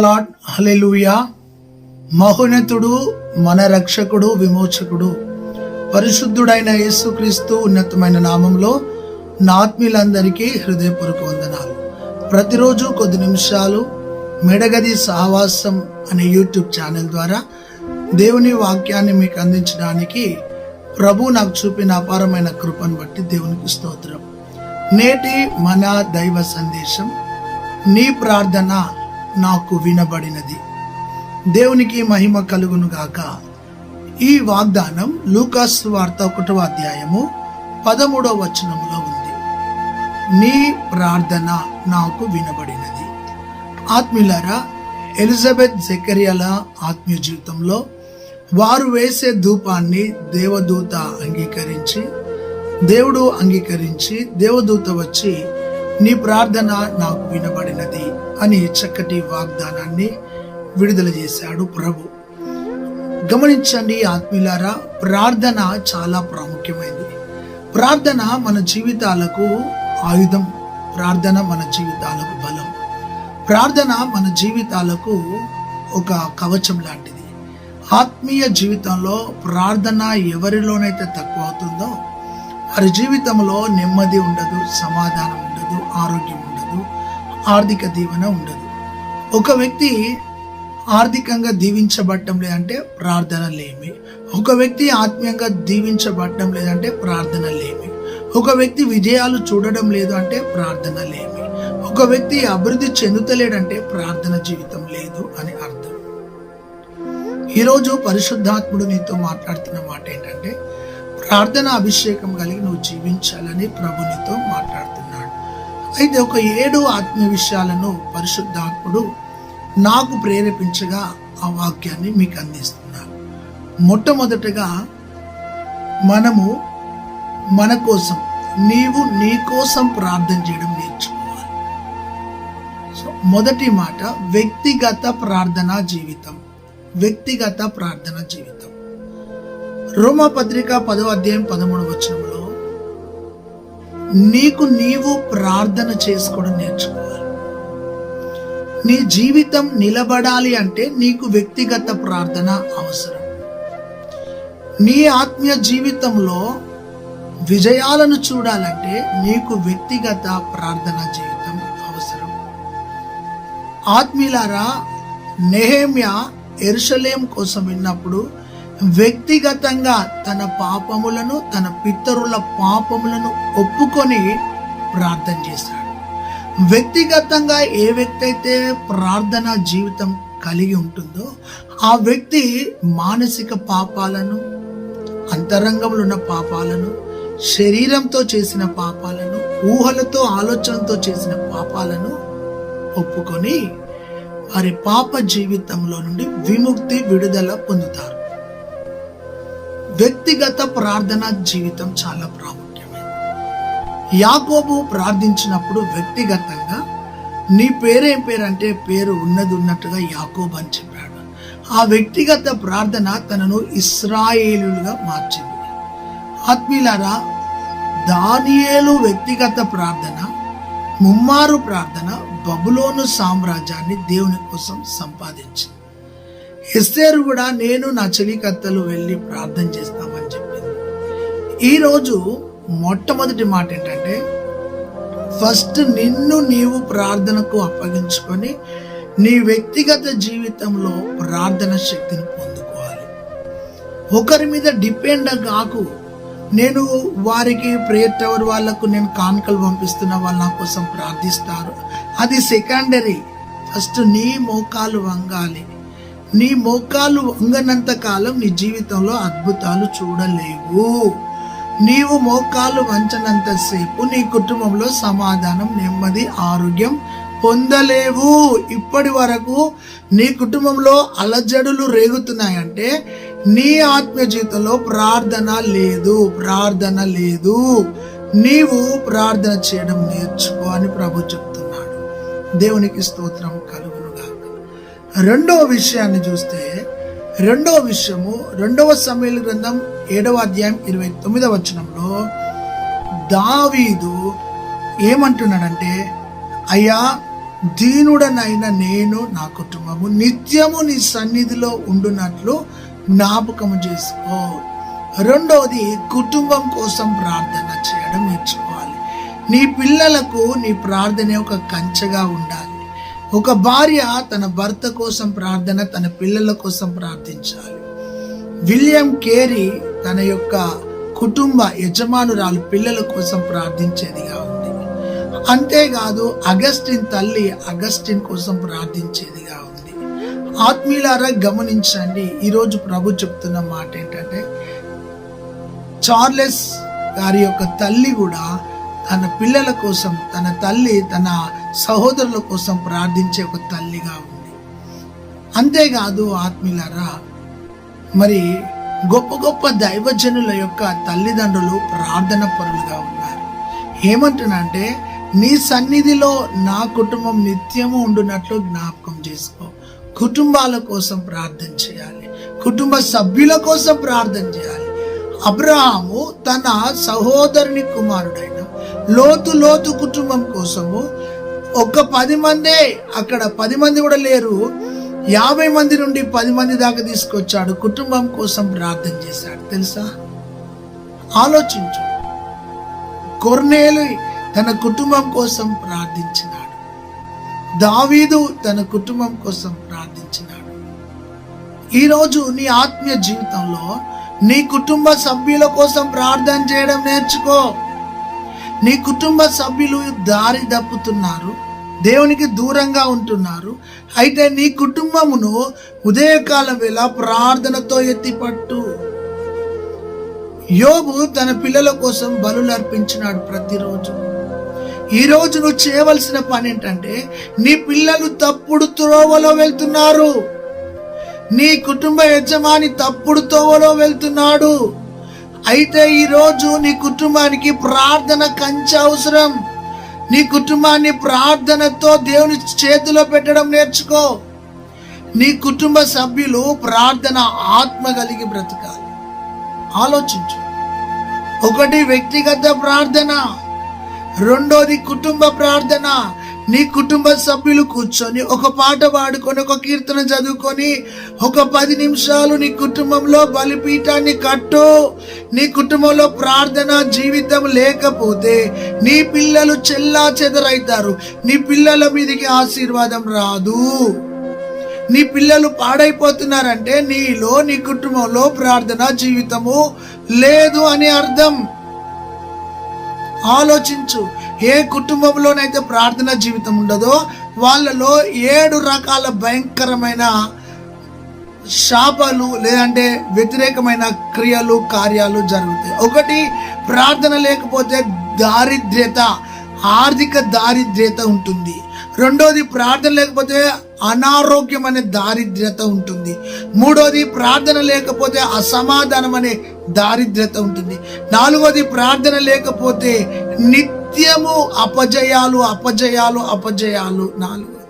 Lord hallelujah మహోన్నతుడు మన రక్షకుడు విమోచకుడు. పరిశుద్ధుడైన యేసుక్రీస్తు ఉన్నతమైన నామంలో నా ఆత్మీయులందరికీ హృదయపూర్వక వందనాలు. ప్రతిరోజు కొద్ది నిమిషాలు మెడగది సహవాసం అనే యూట్యూబ్ ఛానల్ ద్వారా దేవుని వాక్యాన్ని మీకు అందించడానికి ప్రభు నాకు చూపిన అపారమైన కృపను బట్టి దేవునికి స్తోత్రం. నేటి మన దైవ సందేశం నీ ప్రార్థన నాకు వినబడినది. దేవునికి మహిమ కలుగును గాక. ఈ వాగ్దానం లూకాస్ వార్త ఒకటవ అధ్యాయము పదమూడవ వచనములో ఉంది. నీ ప్రార్థన నాకు వినబడినది. ఆత్మీయులారా ఎలిజబెత్ జెకరియాల ఆత్మీయ జీవితంలో వారు వేసే ధూపాన్ని దేవదూత అంగీకరించి దేవుడు అంగీకరించి దేవదూత వచ్చి నీ ప్రార్థన నాకు వినబడినది అని చక్కటి వాగ్దానాన్ని విడుదల చేశాడు ప్రభు. గమనించండి ఆత్మీయులారా ప్రార్థన చాలా ప్రాముఖ్యమైనది. ప్రార్థన మన జీవితాలకు ఆయుధం. ప్రార్థన మన జీవితాలకు బలం. ప్రార్థన మన జీవితాలకు ఒక కవచం లాంటిది. ఆత్మీయ జీవితంలో ప్రార్థన ఎవరిలోనైతే తక్కువ అవుతుందో వారి జీవితంలో నెమ్మది ఉండదు సమాధానం ఉండదు ఆరోగ్యం ఉండదు ఆర్థిక దీవెన ఉండదు. ఒక వ్యక్తి ఆర్థికంగా దీవించబడటం లేదంటే ప్రార్థన లేమి. ఒక వ్యక్తి ఆత్మీయంగా దీవించబడటం లేదంటే ప్రార్థన లేమి. ఒక వ్యక్తి విజయాలు చూడడం లేదు అంటే ప్రార్థన లేమి. ఒక వ్యక్తి అభివృద్ధి చెందుతలేడంటే ప్రార్థన జీవితం లేదు అని అర్థం. ఈరోజు పరిశుద్ధాత్ముడు నీతో మాట్లాడుతున్న మాట ఏంటంటే ప్రార్థన అభిషేకం కలిగి నువ్వు జీవించాలని ప్రభు నీతో మాట్లాడుతున్నాడు. అయితే ఒక ఏడు ఆత్మీయ విషయాలను పరిశుద్ధాత్ముడు నాకు ప్రేరేపించగా ఆ వాక్యాన్ని మీకు అందిస్తున్నాను మొట్టమొదటగా మనము మన కోసం నీవు నీ కోసం ప్రార్థన చేయడం నేర్చుకోవాలి. సో మొదటి మాట వ్యక్తిగత ప్రార్థనా జీవితం. వ్యక్తిగత ప్రార్థన జీవితం. రోమా పత్రిక పదవ అధ్యాయం పదమూడు వచ్చినప్పుడు నీకు నీవు ప్రార్థన చేసుకోవడం నేర్చుకోవాలి. నీ జీవితం నిలబడాలి అంటే నీకు వ్యక్తిగత ప్రార్థన అవసరం. నీ ఆత్మీయ జీవితంలో విజయాలను చూడాలంటే నీకు వ్యక్తిగత ప్రార్థన జీవితం అవసరం. ఆత్మీయులారా నెహేమ్య ఎరుషలేం కోసం విన్నప్పుడు వ్యక్తిగతంగా తన పాపములను తన పితరుల పాపములను ఒప్పుకొని ప్రార్థన చేశాడు. వ్యక్తిగతంగా ఏ వ్యక్తి అయితే ప్రార్థన జీవితం కలిగి ఉంటుందో ఆ వ్యక్తి మానసిక పాపాలను అంతరంగంలో ఉన్న పాపాలను శరీరంతో చేసిన పాపాలను ఊహలతో ఆలోచనతో చేసిన పాపాలను ఒప్పుకొని వారి పాప జీవితంలో నుండి విముక్తి విడుదల పొందుతారు. వ్యక్తిగత ప్రార్థన జీవితం చాలా ప్రాముఖ్యమైనది. యాకోబు ప్రార్థించినప్పుడు వ్యక్తిగతంగా నీ పేరేం పేరు అంటే పేరు ఉన్నది ఉన్నట్టుగా యాకోబు అని చెప్పాడు. ఆ వ్యక్తిగత ప్రార్థన తనను ఇస్రాయేలుగా మార్చింది. ఆత్మీయులారా దానియేలు వ్యక్తిగత ప్రార్థన ముమ్మారు ప్రార్థన బబులోను సామ్రాజ్యాన్ని దేవుని కోసం సంపాదించింది. ఎస్తేరు కూడా నేను నా చెలికత్తలు వెళ్ళి ప్రార్థన చేస్తాను ఈరోజు మొట్టమొదటి మాట ఏంటంటే ఫస్ట్ నిన్ను నీవు ప్రార్థనకు అప్పగించుకొని నీ వ్యక్తిగత జీవితంలో ప్రార్థన శక్తిని పొందుకోవాలి. ఒకరి మీద డిపెండ్ కాకు. నేను వారికి ప్రేయర్ టవర్ వాళ్ళకు నేను కానుకలు పంపిస్తున్న వాళ్ళు నా కోసం ప్రార్థిస్తారు. అది సెకండరీ. ఫస్ట్ నీ మోకాలు వంగాలి. నీ మోకాలు వంగనంత కాలం నీ జీవితంలో అద్భుతాలు చూడలేవు. నీవు మోకాలు వంచనంతసేపు నీ కుటుంబంలో సమాధానం నెమ్మది ఆరోగ్యం పొందలేవు. ఇప్పటి వరకు నీ కుటుంబంలో అలజడులు రేగుతున్నాయంటే నీ ఆత్మీయ జీవితంలో ప్రార్థన లేదు ప్రార్థన లేదు. నీవు ప్రార్థన చేయడం నేర్చుకో అని ప్రభు చెప్తున్నాడు. దేవునికి స్తోత్రం కలుగునుగా రెండవ విషయాన్ని చూస్తే రెండవ విషయము రెండవ సమయాల గ్రంథం ఏడవ అధ్యాయం ఇరవై తొమ్మిదవ వచనంలో దావీదు ఏమంటున్నాడంటే అయ్యా దీనుడనైన నేను నా కుటుంబము నిత్యము నీ సన్నిధిలో ఉండునట్లు జ్ఞాపకము చేసుకో. రెండవది కుటుంబం కోసం ప్రార్థన చేయడం నేర్చుకోవాలి. నీ పిల్లలకు నీ ప్రార్థన ఒక కంచెగా ఉండాలి. ఒక భార్య తన భర్త కోసం ప్రార్థన తన పిల్లల కోసం ప్రార్థించాలి. విలియం కేరీ తన యొక్క కుటుంబ యజమానురాలు పిల్లల కోసం ప్రార్థించేదిగా ఉంది. అంతేకాదు అగస్టిన్ తల్లి అగస్టిన్ కోసం ప్రార్థించేదిగా ఉంది. ఆత్మీయులారా గమనించండి ఈరోజు ప్రభు చెప్తున్న మాట ఏంటంటే చార్లెస్ గారి యొక్క తల్లి కూడా తన పిల్లల కోసం తన తల్లి తన సహోదరుల కోసం ప్రార్థించే ఒక తల్లిగా ఉంది. అంతేకాదు ఆత్మీయులారా మరి గొప్ప గొప్ప దైవజనుల యొక్క తల్లిదండ్రులు ప్రార్థన పరులుగా ఉన్నారు. ఏమంటున్నంటే నీ సన్నిధిలో నా కుటుంబం నిత్యము ఉండునట్లు జ్ఞాపకం చేసుకో. కుటుంబాల కోసం ప్రార్థన చేయాలి. కుటుంబ సభ్యుల కోసం ప్రార్థన చేయాలి. అబ్రహాము తన సహోదరుని కుమారుడైన లోతు లోతు కుటుంబం కోసము ఒక పది మందే అక్కడ పది మంది కూడా లేరు. యాభై మంది నుండి పది మంది దాకా తీసుకొచ్చాడు. కుటుంబం కోసం ప్రార్థన చేశాడు. తెలుసా? ఆలోచించు. కొర్నేలు తన కుటుంబం కోసం ప్రార్థించినాడు. దావీదు తన కుటుంబం కోసం ప్రార్థించినాడు. ఈరోజు నీ ఆత్మీయ జీవితంలో నీ కుటుంబ సభ్యుల కోసం ప్రార్థన చేయడం నేర్చుకో. నీ కుటుంబ సభ్యులు దారి దప్పుతున్నారు దేవునికి దూరంగా ఉంటున్నారు. అయితే నీ కుటుంబమును ఉదయకాలం వేళ ప్రార్థనతో ఎత్తిపట్టు. యోబు తన పిల్లల కోసం బలులు అర్పించినాడు ప్రతిరోజు. ఈ నువ్వు చేయవలసిన పని ఏంటంటే నీ పిల్లలు తప్పుడు త్రోవలో వెళ్తున్నారు. నీ కుటుంబ యజమాని తప్పుడు తోవలో వెళ్తున్నాడు. అయితే ఈరోజు నీ కుటుంబానికి ప్రార్థన కంచె అవసరం. నీ కుటుంబాన్ని ప్రార్థనతో దేవుని చేతిలో పెట్టడం నేర్చుకో. నీ కుటుంబ సభ్యులు ప్రార్థన ఆత్మ కలిగి బ్రతకాలి. ఆలోచించు. ఒకటి వ్యక్తిగత ప్రార్థన రెండోది కుటుంబ ప్రార్థన నీ కుటుంబ సభ్యులు కూర్చొని ఒక పాట పాడుకొని ఒక కీర్తన చదువుకొని ఒక పది నిమిషాలు నీ కుటుంబంలో బలిపీఠాన్ని కట్టు. నీ కుటుంబంలో ప్రార్థన జీవితం లేకపోతే నీ పిల్లలు చెల్లా చెదరైతారు. నీ పిల్లల మీదకి ఆశీర్వాదం రాదు. నీ పిల్లలు పాడైపోతున్నారంటే నీలో నీ కుటుంబంలో ప్రార్థన జీవితము లేదు అని అర్థం. ఆలోచించు. ఏ కుటుంబంలోనైతే ప్రార్థన జీవితం ఉండదో వాళ్ళలో ఏడు రకాల భయంకరమైన శాపాలు లేదంటే వ్యతిరేకమైన క్రియలు కార్యాలు జరుగుతాయి. ఒకటి ప్రార్థన లేకపోతే దారిద్ర్యత ఆర్థిక దారిద్ర్యత ఉంటుంది. రెండోది ప్రార్థన లేకపోతే అనారోగ్యం అనే దారిద్ర్యత ఉంటుంది. మూడోది ప్రార్థన లేకపోతే అసమాధానం అనే దారిద్ర్యత ఉంటుంది. నాలుగోది ప్రార్థన లేకపోతే నిత్యము అపజయాలు అపజయాలు అపజయాలు నాలుగు.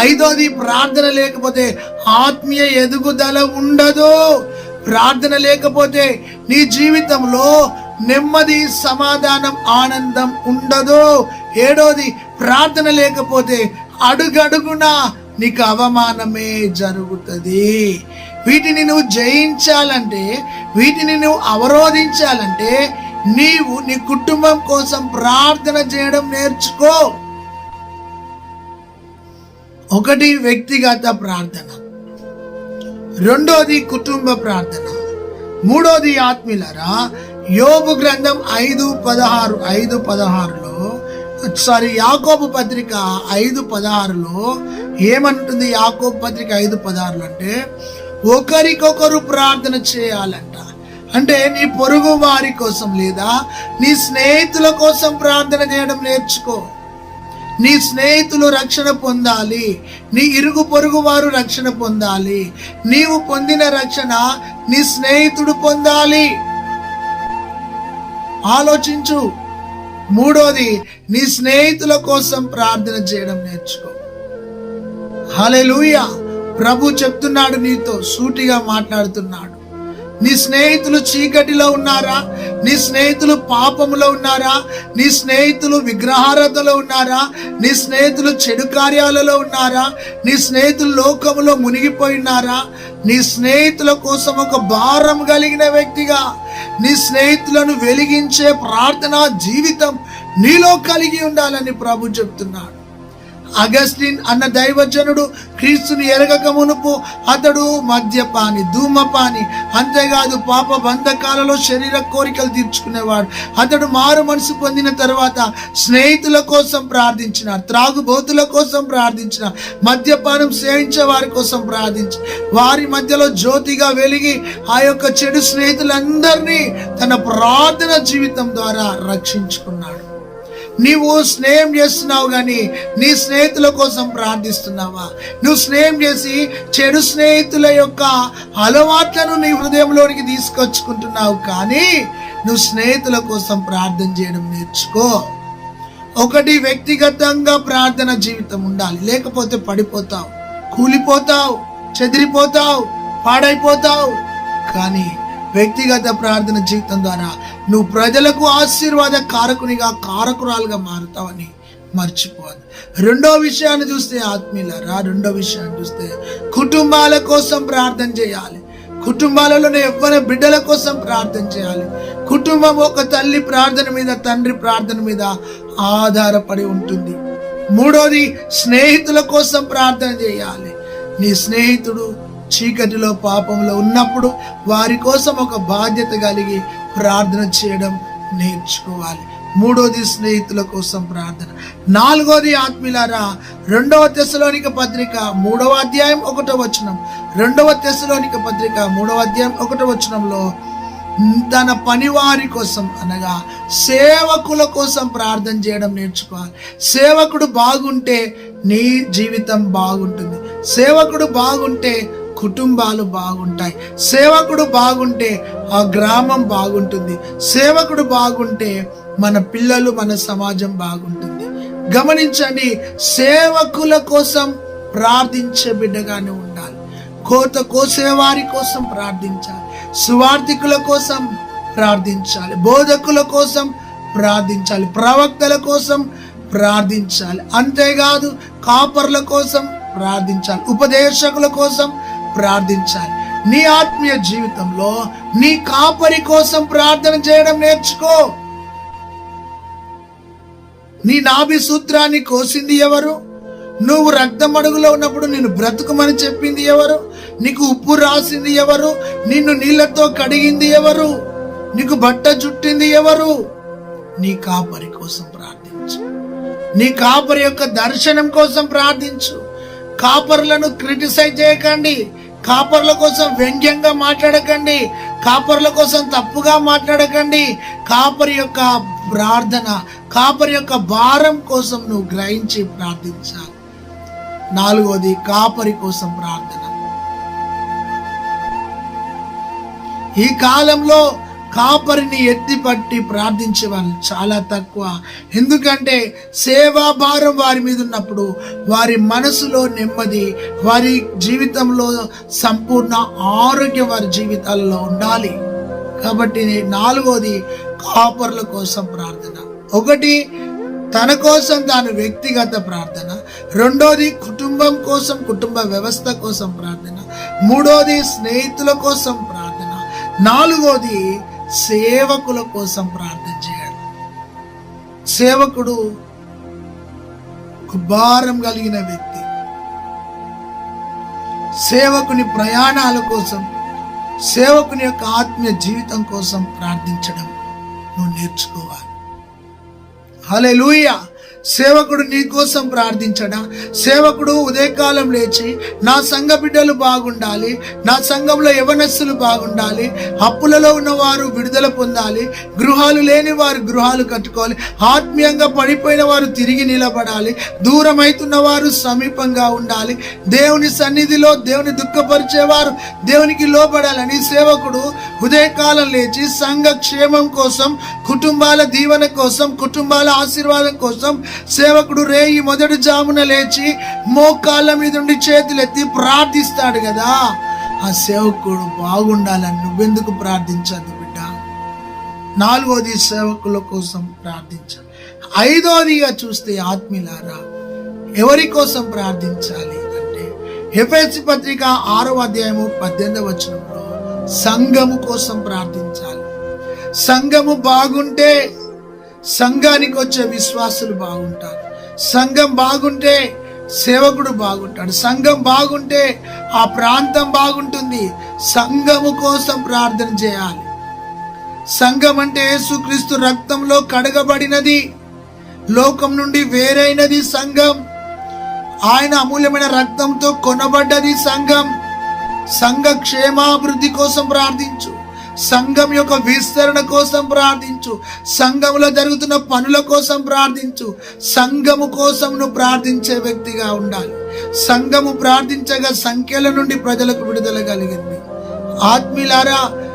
ఐదోది ప్రార్థన లేకపోతే ఆత్మీయ ఎదుగుదల ఉండదు. ప్రార్థన లేకపోతే నీ జీవితంలో నెమ్మది సమాధానం ఆనందం ఉండదు. ఏడోది ప్రార్థన లేకపోతే అడుగడుగున నీకు అవమానమే జరుగుతుంది. వీటిని నువ్వు జయించాలంటే వీటిని నువ్వు అవరోధించాలంటే నీవు నీ కుటుంబం కోసం ప్రార్థన చేయడం నేర్చుకో. ఒకటి వ్యక్తిగత ప్రార్థన. రెండోది కుటుంబ ప్రార్థన. మూడోది ఆత్మీయులరా యోగు గ్రంథం ఐదు పదహారు ఐదు పదహారులో సారీ యాకోబు పత్రిక ఐదు పదహారులో ఏమంటుంది యాకోబు పత్రిక ఐదు పదహారులు అంటే ఒకరికొకరు ప్రార్థన చేయాలంట. అంటే నీ పొరుగు వారి కోసం లేదా నీ స్నేహితుల కోసం ప్రార్థన చేయడం నేర్చుకో. నీ స్నేహితులు రక్షణ పొందాలి. నీ ఇరుగు పొరుగు వారు రక్షణ పొందాలి. నీవు పొందిన రక్షణ నీ స్నేహితుడు పొందాలి. ఆలోచించు. మూడోది నీ స్నేహితుల కోసం ప్రార్థన చేయడం నేర్చుకో. హలే ప్రభు చెప్తున్నాడు నీతో సూటిగా మాట్లాడుతున్నాడు. నీ స్నేహితులు చీకటిలో ఉన్నారా? నీ స్నేహితులు పాపములో ఉన్నారా? నీ స్నేహితులు విగ్రహారతలో ఉన్నారా? నీ స్నేహితులు చెడు కార్యాలలో ఉన్నారా? నీ స్నేహితులు లోకములో మునిగిపోయి ఉన్నారా? నీ స్నేహితుల కోసం ఒక భారం కలిగిన వ్యక్తిగా నీ స్నేహితులను వెలిగించే ప్రార్థనా జీవితం నీలో కలిగి ఉండాలని ప్రభు చెప్తున్నాడు. అగస్టిన్ అన్న దైవజనుడు క్రీస్తుని ఎరగక మునుపు అతడు మద్యపాని ధూమపాని అంతేకాదు పాప బంధకాలలో శరీర కోరికలు తీర్చుకునేవాడు. అతడు మారు మనసు పొందిన తర్వాత స్నేహితుల కోసం ప్రార్థించిన త్రాగుబోతుల కోసం ప్రార్థించిన మద్యపానం సేవించే వారి కోసం ప్రార్థించి వారి మధ్యలో జ్యోతిగా వెలిగి ఆ యొక్క చెడు స్నేహితులందరినీ తన ప్రార్థన జీవితం ద్వారా రక్షించుకున్నాడు. నీవు స్నేహం చేస్తున్నావు కానీ నీ స్నేహితుల కోసం ప్రార్థిస్తున్నావా? నువ్వు స్నేహం చేసి చెడు స్నేహితుల యొక్క అలవాట్లను నీ హృదయంలోనికి తీసుకొచ్చుకుంటున్నావు కానీ నువ్వు స్నేహితుల కోసం ప్రార్థన చేయడం నేర్చుకో. ఒకటి వ్యక్తిగతంగా ప్రార్థన జీవితం ఉండాలి. లేకపోతే పడిపోతావు కూలిపోతావు చెదిరిపోతావు పాడైపోతావు కానీ వ్యక్తిగత ప్రార్థన జీవితం ద్వారా నువ్వు ప్రజలకు ఆశీర్వాద కారకునిగా కారకురాలుగా మారుతావని మర్చిపోదు రెండో విషయాన్ని చూస్తే ఆత్మీయులరా రెండో విషయాన్ని చూస్తే కుటుంబాల కోసం ప్రార్థన చేయాలి. కుటుంబాలలోనే ఎవ్వరి బిడ్డల కోసం ప్రార్థన చేయాలి. కుటుంబం ఒక తల్లి ప్రార్థన మీద తండ్రి ప్రార్థన మీద ఆధారపడి ఉంటుంది. మూడోది స్నేహితుల కోసం ప్రార్థన చేయాలి. నీ స్నేహితుడు చీకటిలో పాపంలో ఉన్నప్పుడు వారి కోసం ఒక బాధ్యత కలిగి ప్రార్థన చేయడం నేర్చుకోవాలి. మూడోది స్నేహితుల కోసం ప్రార్థన. నాలుగోది ఆత్మీయులారా రెండవ తెశలోనిక పత్రిక మూడవ అధ్యాయం ఒకటో వచనం. రెండవ తెశలోనిక పత్రిక మూడవ అధ్యాయం ఒకటో వచనంలో తన పనివారి కోసం అనగా సేవకుల కోసం ప్రార్థన చేయడం నేర్చుకోవాలి. సేవకుడు బాగుంటే నీ జీవితం బాగుంటుంది. సేవకుడు బాగుంటే కుటుంబాలు బాగుంటాయి. సేవకుడు బాగుంటే ఆ గ్రామం బాగుంటుంది. సేవకుడు బాగుంటే మన పిల్లలు మన సమాజం బాగుంటుంది. గమనించండి సేవకుల కోసం ప్రార్థించే బిడ్డగానే ఉండాలి. కోత కోసేవారి కోసం ప్రార్థించాలి. సువార్థికుల కోసం ప్రార్థించాలి. బోధకుల కోసం ప్రార్థించాలి. ప్రవక్తల కోసం ప్రార్థించాలి. అంతేకాదు కాపర్ల కోసం ప్రార్థించాలి. ఉపదేశకుల కోసం ప్రార్థించాలి. నీ ఆత్మీయ జీవితంలో నీ కాపరి కోసం ప్రార్థన చేయడం నేర్చుకో. నీ నాభి సూత్రాన్ని కోసింది ఎవరు? నువ్వు రక్తం అడుగులో ఉన్నప్పుడు నిన్ను బ్రతుకుమని చెప్పింది ఎవరు? నీకు ఉప్పు రాసింది ఎవరు? నిన్ను నీళ్ళతో కడిగింది ఎవరు? నీకు బట్ట చుట్టింది ఎవరు? నీ కాపరి కోసం ప్రార్థించు. నీ కాపరి యొక్క దర్శనం కోసం ప్రార్థించు. కాపర్లను క్రిటిసైజ్ చేయకండి. కాపర్ల కోసం వ్యంగ్యంగా మాట్లాడకండి. కాపర్ల కోసం తప్పుగా మాట్లాడకండి. కాపరి యొక్క ప్రార్థన కాపరి యొక్క భారం కోసం నువ్వు గ్రహించి ప్రార్థించాలి. నాలుగోది కాపరి కోసం ప్రార్థన. ఈ కాలంలో కాపరిని ఎత్తిపట్టి ప్రార్థించే వాళ్ళు చాలా తక్కువ. ఎందుకంటే సేవా భారం వారి మీద ఉన్నప్పుడు వారి మనసులో నెమ్మది వారి జీవితంలో సంపూర్ణ ఆరోగ్యం వారి జీవితాల్లో ఉండాలి. కాబట్టి నాలుగోది కాపర్ల కోసం ప్రార్థన. ఒకటి తన కోసం తాను వ్యక్తిగత ప్రార్థన. రెండోది కుటుంబం కోసం కుటుంబ వ్యవస్థ కోసం ప్రార్థన. మూడోది స్నేహితుల కోసం ప్రార్థన. నాలుగోది సేవకుల కోసం ప్రార్థన చేయాలి. సేవకుడు ఒక భారం కలిగిన వ్యక్తి. సేవకుని ప్రయాణాల కోసం సేవకుని యొక్క ఆత్మీయ జీవితం కోసం ప్రార్థించడం నువ్వు నేర్చుకోవాలి. హలే సేవకుడు నీ కోసం ప్రార్థించడా? సేవకుడు ఉదయకాలం లేచి నా సంఘ బిడ్డలు బాగుండాలి నా సంఘంలో యవనస్సులు బాగుండాలి అప్పులలో ఉన్నవారు విడుదల పొందాలి గృహాలు లేని వారు గృహాలు కట్టుకోవాలి ఆత్మీయంగా పడిపోయిన వారు తిరిగి నిలబడాలి దూరమైతున్న వారు సమీపంగా ఉండాలి దేవుని సన్నిధిలో దేవుని దుఃఖపరిచేవారు దేవునికి లోబడాలని సేవకుడు ఉదయకాలం లేచి సంఘ క్షేమం కోసం కుటుంబాల దీవెన కోసం కుటుంబాల ఆశీర్వాదం కోసం సేవకుడు రేయి మొదటి జామున లేచి మోకాళ్ళ మీద ఉండి చేతులెత్తి ప్రార్థిస్తాడు కదా. ఆ సేవకుడు బాగుండాలని నువ్వెందుకు ప్రార్థించదు బిడ్డ? నాలుగోది సేవకుల కోసం ప్రార్థించాలి ఐదోదిగా చూస్తే ఆత్మీయులారా ఎవరి కోసం ప్రార్థించాలి అంటే ఎఫ్ఎస్సి పత్రిక ఆరో అధ్యాయము పద్దెనిమిది వచనంలో సంఘము కోసం ప్రార్థించాలి. సంఘము బాగుంటే సంఘానికి వచ్చే విశ్వాసులు బాగుంటారు. సంఘం బాగుంటే సేవకుడు బాగుంటాడు. సంఘం బాగుంటే ఆ ప్రాంతం బాగుంటుంది. సంఘము కోసం ప్రార్థన చేయాలి. సంఘం అంటే యేసుక్రీస్తు రక్తంలో కడగబడినది. లోకం నుండి వేరైనది సంఘం. ఆయన అమూల్యమైన రక్తంతో కొనబడ్డది సంఘం. సంఘ క్షేమాభివృద్ధి కోసం ప్రార్థించు. సంఘం యొక్క విస్తరణ కోసం ప్రార్థించు. సంఘంలో జరుగుతున్న పనుల కోసం ప్రార్థించు. సంఘము కోసం నువ్వు ప్రార్థించే వ్యక్తిగా ఉండాలి. సంఘము ప్రార్థించగా సంఖ్యల నుండి ప్రజలకు విడుదల కలిగింది. ఆత్మీయులారా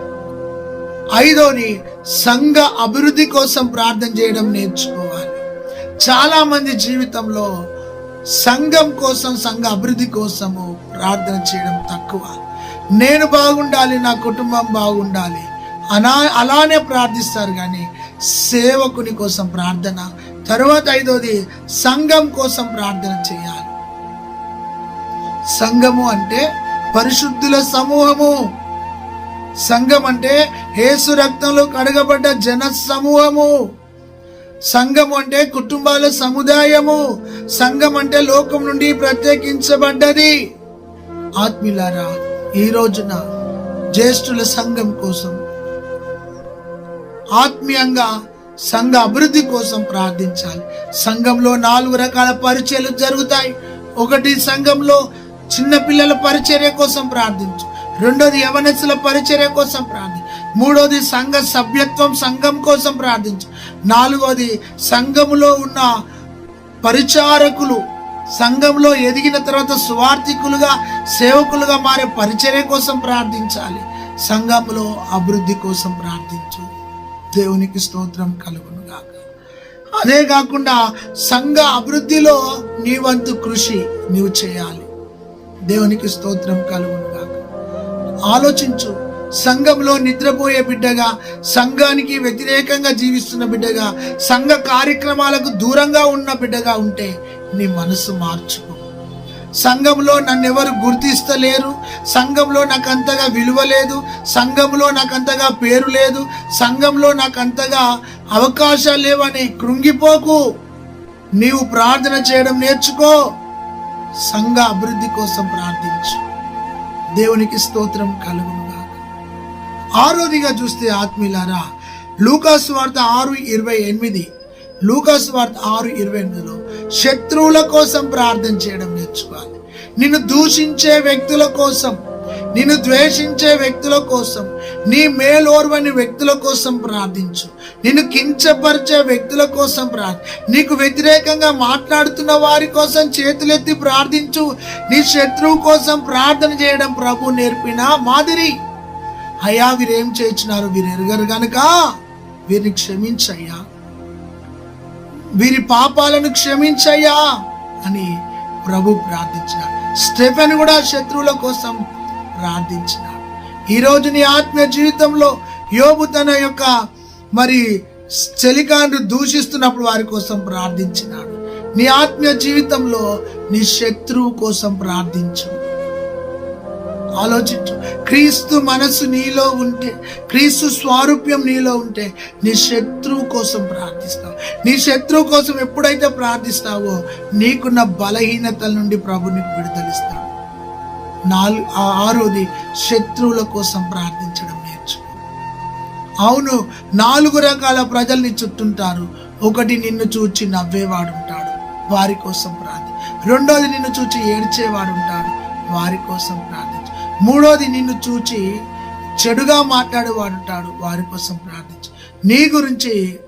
ఐదోని సంఘ అభివృద్ధి కోసం ప్రార్థన చేయడం నేర్చుకోవాలి. చాలా మంది జీవితంలో సంఘం కోసం సంఘ అభివృద్ధి కోసము ప్రార్థన చేయడం తక్కువ. నేను బాగుండాలి నా కుటుంబం బాగుండాలి అనా అలానే ప్రార్థిస్తారు కానీ సేవకుని కోసం ప్రార్థన తర్వాత ఐదోది సంఘం కోసం ప్రార్థన చేయాలి. సంఘము అంటే పరిశుద్ధుల సమూహము. సంఘం అంటే హేసు రక్తంలో కడగబడ్డ జన సమూహము. సంఘం అంటే కుటుంబాల సముదాయము. సంఘం అంటే లోకం నుండి ప్రత్యేకించబడ్డది. ఆత్మీలారా ఈ రోజున జ్యేష్ఠుల సంఘం కోసం ఆత్మీయంగా సంఘ అభివృద్ధి కోసం ప్రార్థించాలి. సంఘంలో నాలుగు రకాల పరిచయలు జరుగుతాయి. ఒకటి సంఘంలో చిన్నపిల్లల పరిచర్య కోసం ప్రార్థించు. రెండోది యవనస్సుల పరిచర్య కోసం ప్రార్థించు మూడోది సంఘ సభ్యత్వం సంఘం కోసం ప్రార్థించు. నాలుగోది సంఘములో ఉన్న పరిచారకులు సంఘంలో ఎదిగిన తర్వాత స్వార్థికులుగా సేవకులుగా మారే పరిచర్య కోసం ప్రార్థించాలి. సంఘంలో అభివృద్ధి కోసం ప్రార్థించు. దేవునికి స్తోత్రం కలుగును గాక అదే కాకుండా సంఘ అభివృద్ధిలో నీ వంతు కృషి నీవు చేయాలి. దేవునికి స్తోత్రం కలుగును గాక ఆలోచించు. సంఘంలో నిద్రపోయే బిడ్డగా సంఘానికి వ్యతిరేకంగా జీవిస్తున్న బిడ్డగా సంఘ కార్యక్రమాలకు దూరంగా ఉన్న బిడ్డగా ఉంటే నీ మనసు మార్చుకో. సంఘంలో నన్ను ఎవరు గుర్తిస్తలేరు సంఘంలో నాకు అంతగా విలువ లేదు సంఘంలో నాకు అంతగా పేరు లేదు సంఘంలో నాకు అంతగా అవకాశాలు లేవని కృంగిపోకు. నీవు ప్రార్థన చేయడం నేర్చుకో. సంఘ అభివృద్ధి కోసం ప్రార్థించు. దేవునికి స్తోత్రం కలుగునుగా ఆరోదిగా చూస్తే ఆత్మీయులారా లూకాసు వార్త ఆరు ఇరవై ఎనిమిది లూకాసు వార్త ఆరు ఇరవై ఎనిమిదిలో శత్రువుల కోసం ప్రార్థన చేయడం నేర్చుకోవాలి. నిన్ను దూషించే వ్యక్తుల కోసం నిన్ను ద్వేషించే వ్యక్తుల కోసం నీ మేలోర్వని వ్యక్తుల కోసం ప్రార్థించు. నిన్ను కించపరిచే వ్యక్తుల కోసం ప్రార్థి నీకు వ్యతిరేకంగా మాట్లాడుతున్న వారి కోసం చేతులెత్తి ప్రార్థించు. నీ శత్రువు కోసం ప్రార్థన చేయడం ప్రభు నేర్పిన మాదిరి. అయ్యా వీరేం చేయించినారు వీరు ఎరగరు గనుక వీరిని క్షమించయ్యా. వీరి పాపాలను క్షమించయ్యా అని ప్రభు ప్రార్థించినాడు. స్టెఫెన్ కూడా శత్రువుల కోసం ప్రార్థించినాడు. ఈరోజు నీ ఆత్మీయ జీవితంలో యోబు తన యొక్క మరి చెలికాన్ని దూషిస్తున్నప్పుడు వారి కోసం ప్రార్థించినాడు. నీ ఆత్మీయ జీవితంలో నీ శత్రువు కోసం ప్రార్థించు. ఆలోచించు. క్రీస్తు మనసు నీలో ఉంటే క్రీస్తు స్వారూప్యం నీలో ఉంటే నీ శత్రువు కోసం ప్రార్థిస్తావు. నీ శత్రువు కోసం ఎప్పుడైతే ప్రార్థిస్తావో నీకున్న బలహీనతల నుండి ప్రభు నీకు విడుదలిస్తాడు. నాలుగు ఆరోది శత్రువుల కోసం ప్రార్థించడం నేర్చు అవును నాలుగు రకాల ప్రజల్ని చుట్టుంటారు. ఒకటి నిన్ను చూచి నవ్వేవాడు ఉంటాడు వారి కోసం ప్రార్థి. రెండోది నిన్ను చూచి ఏడ్చేవాడు ఉంటాడు వారి కోసం ప్రార్థి. మూడోది నిన్ను చూచి చెడుగా మాట్లాడేవాడు ఉంటాడు వారి కోసం ప్రార్థించు. నీ గురించి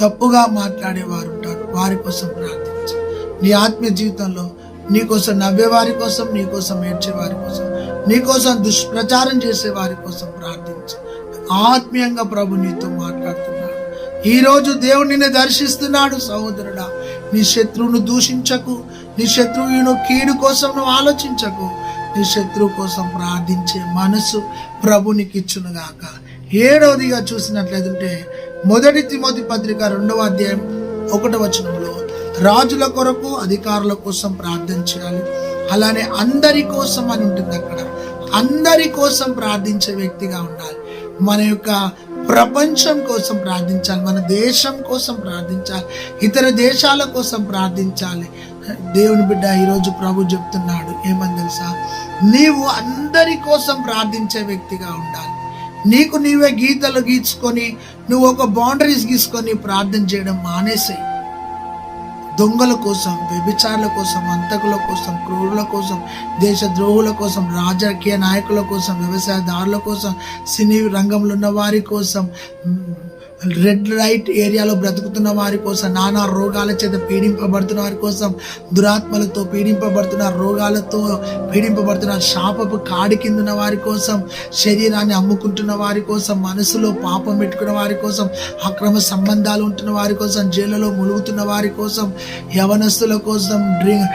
తప్పుగా మాట్లాడేవారు ఉంటారు వారి కోసం ప్రార్థించు. నీ ఆత్మీయ జీవితంలో నీకోసం నవ్వే వారి కోసం నీకోసం ఏడ్చే వారి కోసం నీకోసం దుష్ప్రచారం చేసే వారి కోసం ప్రార్థించు. ఆత్మీయంగా ప్రభు నీతో మాట్లాడుతున్నాడు. ఈరోజు దేవుడు నిన్ను దర్శిస్తున్నాడు సహోదరుడా. నీ శత్రువును దూషించకు నీ శత్రువును కీడు కోసం నువ్వు ఆలోచించకు. నీ శత్రువు కోసం ప్రార్థించే మనసు ప్రభునికి ఇచ్చునుగాక ఏడవదిగా చూసినట్లయితే మొదటి తిమోతి పత్రిక రెండవ అధ్యాయం ఒకటవ వచనంలో రాజుల కొరకు అధికారుల కోసం ప్రార్థన చేయాలి అలానే అందరి కోసం అని ఉంటుంది అక్కడ. అందరి కోసం ప్రార్థించే వ్యక్తిగా ఉండాలి. మన యొక్క ప్రపంచం కోసం ప్రార్థించాలి. మన దేశం కోసం ప్రార్థించాలి. ఇతర దేశాల కోసం ప్రార్థించాలి. దేవుని బిడ్డ ఈరోజు ప్రభు చెప్తున్నాడు. ఏమని తెలుసా? నీవు అందరి కోసం ప్రార్థించే వ్యక్తిగా ఉండాలి. నీకు నీవే గీతలు గీచుకొని నువ్వు ఒక బౌండరీస్ గీసుకొని ప్రార్థన చేయడం మానేసే దొంగల కోసం వ్యభిచారుల కోసం అంతకుల కోసం క్రూరుల కోసం దేశ ద్రోహుల కోసం రాజకీయ నాయకుల కోసం వ్యవసాయదారుల కోసం సినీ రంగంలో ఉన్న వారి కోసం రెడ్ లైట్ ఏరియాలో బ్రతుకుతున్న వారి కోసం నానా రోగాల చేత పీడింపబడుతున్న వారి కోసం దురాత్మలతో పీడింపబడుతున్న రోగాలతో పీడింపబడుతున్న శాపపు కాడి కిందున్న వారి కోసం శరీరాన్ని అమ్ముకుంటున్న వారి కోసం మనసులో పాపం పెట్టుకున్న వారి కోసం అక్రమ సంబంధాలు ఉంటున్న వారి కోసం జైలులో ములుగుతున్న వారి కోసం యవనస్తుల కోసం డ్రింక్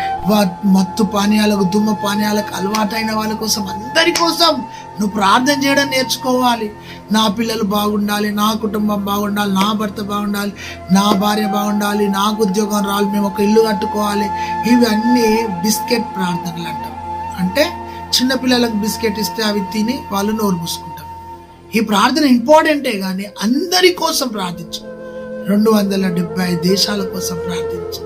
మత్తు పానీయాలకు దుమ్మ పానీయాలకు అలవాటైన వాళ్ళ కోసం అందరి కోసం నువ్వు ప్రార్థన చేయడం నేర్చుకోవాలి. నా పిల్లలు బాగుండాలి నా కుటుంబం బాగుండాలి నా భర్త బాగుండాలి నా భార్య బాగుండాలి నాకు ఉద్యోగం రావాలి మేము ఒక ఇల్లు కట్టుకోవాలి. ఇవి అన్నీ బిస్కెట్ ప్రార్థనలు అంటాం అంటే చిన్నపిల్లలకు బిస్కెట్ ఇస్తే అవి తిని వాళ్ళు నోరు మూసుకుంటారు. ఈ ప్రార్థన ఇంపార్టెంటే కానీ అందరి కోసం ప్రార్థించు. రెండు వందల డెబ్బై దేశాల కోసం ప్రార్థించు.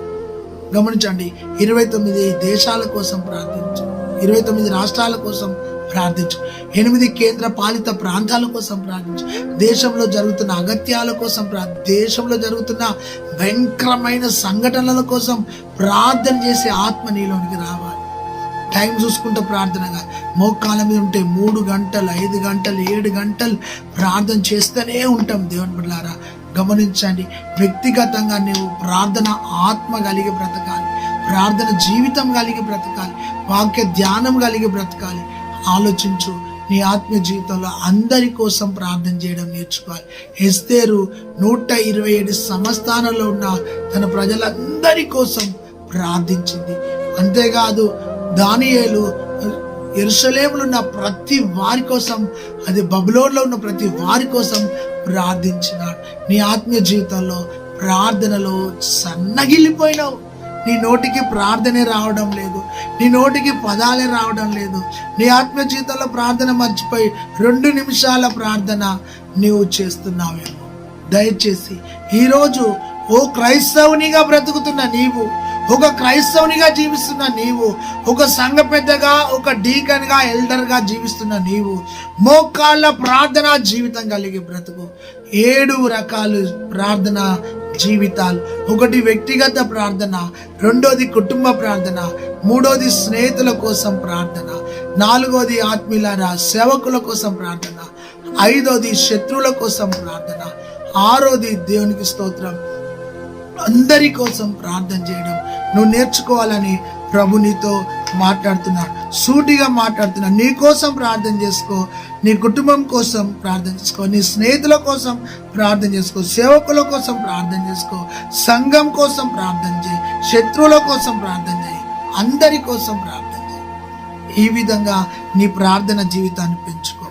గమనించండి ఇరవై తొమ్మిది దేశాల కోసం ప్రార్థించు. ఇరవై తొమ్మిది రాష్ట్రాల కోసం ప్రార్థించు. ఎనిమిది కేంద్ర పాలిత ప్రాంతాల కోసం ప్రార్థించు. దేశంలో జరుగుతున్న అగత్యాల కోసం దేశంలో జరుగుతున్న భయంకరమైన సంఘటనల కోసం ప్రార్థన చేసే ఆత్మ నీలోనికి రావాలి. టైం చూసుకుంటూ ప్రార్థనగా మోకాల మీద ఉంటే మూడు గంటలు ఐదు గంటలు ఏడు గంటలు ప్రార్థన చేస్తూనే ఉంటాం దేవుని బిడ్డారా గమనించండి వ్యక్తిగతంగా నువ్వు ప్రార్థన ఆత్మ కలిగి బ్రతకాలి. ప్రార్థన జీవితం కలిగి బ్రతకాలి. వాక్య ధ్యానం కలిగి బ్రతకాలి. ఆలోచించు. నీ ఆత్మీయ జీవితంలో అందరి కోసం ప్రార్థన చేయడం నేర్చుకోవాలి. ఎస్తేరు నూట ఇరవై ఏడు సంస్థానంలో ఉన్న తన ప్రజలందరి కోసం ప్రార్థించింది. అంతేకాదు దానియేలు ఎరుసలేములు ఉన్న ప్రతి వారి కోసం అది బబులోన్లో ఉన్న ప్రతి వారి కోసం ప్రార్థించినాడు. నీ ఆత్మీయ జీవితంలో ప్రార్థనలో సన్నగిల్లిపోయినావు. నీ నోటికి ప్రార్థనే రావడం లేదు. నీ నోటికి పదాలే రావడం లేదు. నీ ఆత్మ జీవితంలో ప్రార్థన మర్చిపోయి రెండు నిమిషాల ప్రార్థన నీవు చేస్తున్నావేమో. దయచేసి ఈరోజు ఓ క్రైస్తవునిగా బ్రతుకుతున్న నీవు ఒక క్రైస్తవునిగా జీవిస్తున్న నీవు ఒక సంఘ పెద్దగా ఒక డీకన్గా ఎల్డర్గా జీవిస్తున్న నీవు మోకాళ్ళ ప్రార్థన జీవితం కలిగి బ్రతుకు. ఏడు రకాలు ప్రార్థన జీవితాలు. ఒకటి వ్యక్తిగత ప్రార్థన రెండోది కుటుంబ ప్రార్థన మూడోది స్నేహితుల కోసం ప్రార్థన నాలుగోది ఆత్మీయులారా సేవకుల కోసం ప్రార్థన ఐదోది శత్రువుల కోసం ప్రార్థన ఆరోది దేవునికి స్తోత్రం. అందరి కోసం ప్రార్థన చేయడం. నువ్వు నేర్చుకోవాలని ప్రభు నీతో మాట్లాడుతున్నాడు సూటిగా మాట్లాడుతున్నా. నీ కోసం ప్రార్థన చేసుకో. నీ కుటుంబం కోసం ప్రార్థన చేసుకో. నీ స్నేహితుల కోసం ప్రార్థన చేసుకో. సేవకుల కోసం ప్రార్థన చేసుకో. సంఘం కోసం ప్రార్థన చేయి. శత్రువుల కోసం ప్రార్థన చేయి. అందరి కోసం ప్రార్థన చేయి. ఈ విధంగా నీ ప్రార్థన జీవితాన్ని పెంచుకో.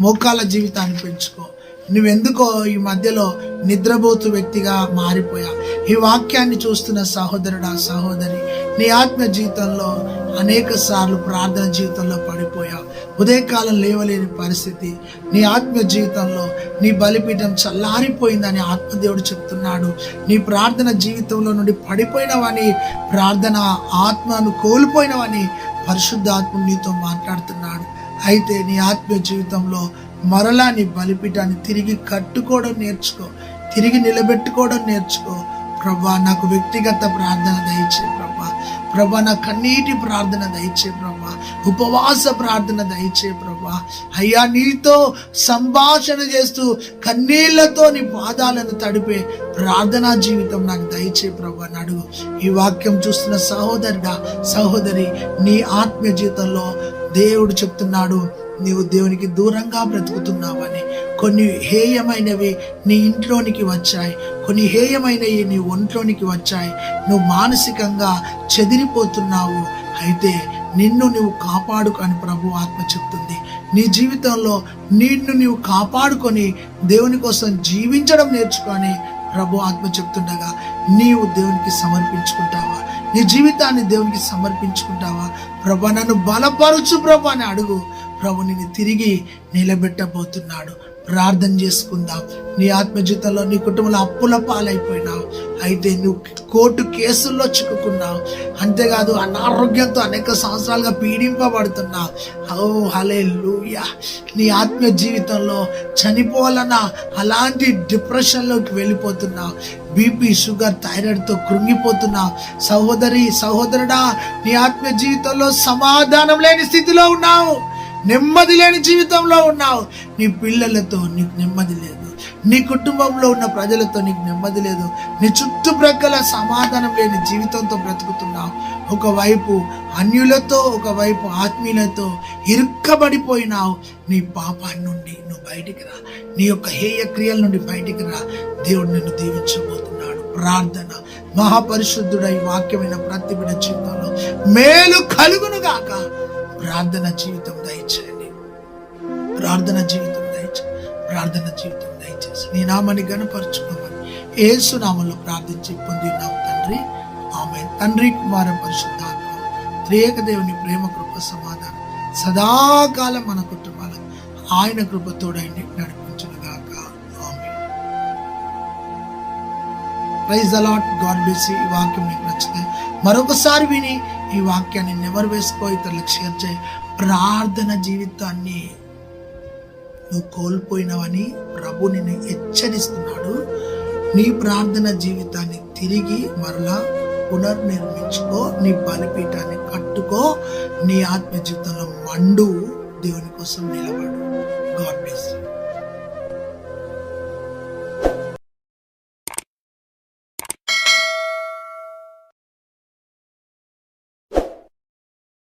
మోకాల జీవితాన్ని పెంచుకో. నువ్వెందుకో ఈ మధ్యలో నిద్రపోతు వ్యక్తిగా మారిపోయా? ఈ వాక్యాన్ని చూస్తున్న సహోదరుడా సహోదరి నీ ఆత్మ జీవితంలో అనేక సార్లు ప్రార్థన జీవితంలో పడిపోయా. ఉదయకాలం లేవలేని పరిస్థితి నీ ఆత్మ జీవితంలో నీ బలిపీఠం చల్లారిపోయిందని ఆత్మదేవుడు చెప్తున్నాడు. నీ ప్రార్థన జీవితంలో నుండి పడిపోయినవని ప్రార్థన ఆత్మను కోల్పోయినవని పరిశుద్ధాత్మ నీతో మాట్లాడుతున్నాడు. అయితే నీ ఆత్మ జీవితంలో మరలా నీ బలిపీఠాన్ని తిరిగి కట్టుకోవడం నేర్చుకో తిరిగి నిలబెట్టుకోవడం నేర్చుకో. ప్రభా నాకు వ్యక్తిగత ప్రార్థన దయచే ప్రభా. ప్రభా నా కన్నీటి ప్రార్థన దయచే ప్రభా. ఉపవాస ప్రార్థన దయచే ప్రభా. అయ్యా నీతో సంభాషణ చేస్తూ కన్నీళ్ళతో నీ పాదాలను తడిపే ప్రార్థనా జీవితం నాకు దయచే ప్రభా అడుగు. ఈ వాక్యం చూస్తున్న సహోదరుడా సహోదరి నీ ఆత్మీయ జీవితంలో దేవుడు చెప్తున్నాడు నీవు దేవునికి దూరంగా బ్రతుకుతున్నావని. కొన్ని హేయమైనవి నీ ఇంట్లోనికి వచ్చాయి. కొన్ని హేయమైనవి నీ ఒంట్లోనికి వచ్చాయి. నువ్వు మానసికంగా చెదిరిపోతున్నావు. అయితే నిన్ను నువ్వు కాపాడుకొని ప్రభు ఆత్మ చెప్తుంది. నీ జీవితంలో నిన్ను నీవు కాపాడుకొని దేవుని కోసం జీవించడం నేర్చుకొని ప్రభు ఆత్మ చెప్తుండగా నీవు దేవునికి సమర్పించుకుంటావా? నీ జీవితాన్ని దేవునికి సమర్పించుకుంటావా? ప్రభు నన్ను బలపరచు ప్రభు అని అడుగు. ప్రభు నిన్ను తిరిగి నిలబెట్టబోతున్నాడు. ప్రార్థన చేసుకుందాం. నీ ఆత్మజీతంలో నీ కుటుంబంలో అప్పుల పాలైపోయినావు. అయితే నువ్వు కోర్టు కేసుల్లో చిక్కుకున్నావు. అంతేకాదు అనారోగ్యంతో అనేక సంవత్సరాలుగా పీడింపబడుతున్నావు. ఓ హలే నీ ఆత్మీయ జీవితంలో చనిపోవాలన్న అలాంటి డిప్రెషన్లోకి వెళ్ళిపోతున్నావు. బీపీ షుగర్ థైరాయిడ్తో కృంగిపోతున్నావు. సహోదరి సహోదరుడా నీ ఆత్మీయ జీవితంలో సమాధానం లేని స్థితిలో ఉన్నావు. నెమ్మది లేని జీవితంలో ఉన్నావు. నీ పిల్లలతో నీకు నెమ్మది లేదు. నీ కుటుంబంలో ఉన్న ప్రజలతో నీకు నెమ్మది లేదు. నీ చుట్టుప్రక్కల సమాధానం లేని జీవితంతో బ్రతుకుతున్నావు. ఒకవైపు అన్యులతో ఒకవైపు ఆత్మీయులతో ఇరుక్కబడిపోయినావు. నీ పాపాన్ని నుండి నువ్వు బయటికి రా. నీ యొక్క హేయ క్రియల నుండి బయటికి రా. దేవుడు నిన్ను దీవించబోతున్నాడు. ప్రార్థన. మహాపరిశుద్ధుడై వాక్యమైన ప్రతి బిడ్డ జీవితంలో మేలు కలుగును గాక ప్రార్థన జీవితం దయచేయండి. ప్రార్థన జీవితం దయచేయండి ప్రార్థన జీవితం దయచేసి నీ నామాన్ని గనపరుచుకోమని ఏసు నామంలో ప్రార్థించి పొందినాం తండ్రి. ఆమె తండ్రి కుమార పరిశుద్ధాత్మ త్రేక దేవుని ప్రేమ కృప సమాధానం సదాకాలం మన కుటుంబాలకు ఆయన కృపతోడైంది నడిపించునుగాక. ఆమె ప్రైజ్ అలాట్ గాడ్ బ్లెస్ ఈ వాక్యం మీకు నచ్చితే మరొకసారి విని ఈ వాక్యాన్ని నెవరు వేసుకో ఇతరులకు షేర్ చేయి. ప్రార్థన జీవితాన్ని నువ్వు కోల్పోయినవని ప్రభు నిన్ను హెచ్చరిస్తున్నాడు. నీ ప్రార్థన జీవితాన్ని తిరిగి మరలా పునర్నిర్మించుకో నీ బలిపీఠాన్ని కట్టుకో నీ ఆత్మ జీవితంలో మండు దేవుని కోసం నిలబడు.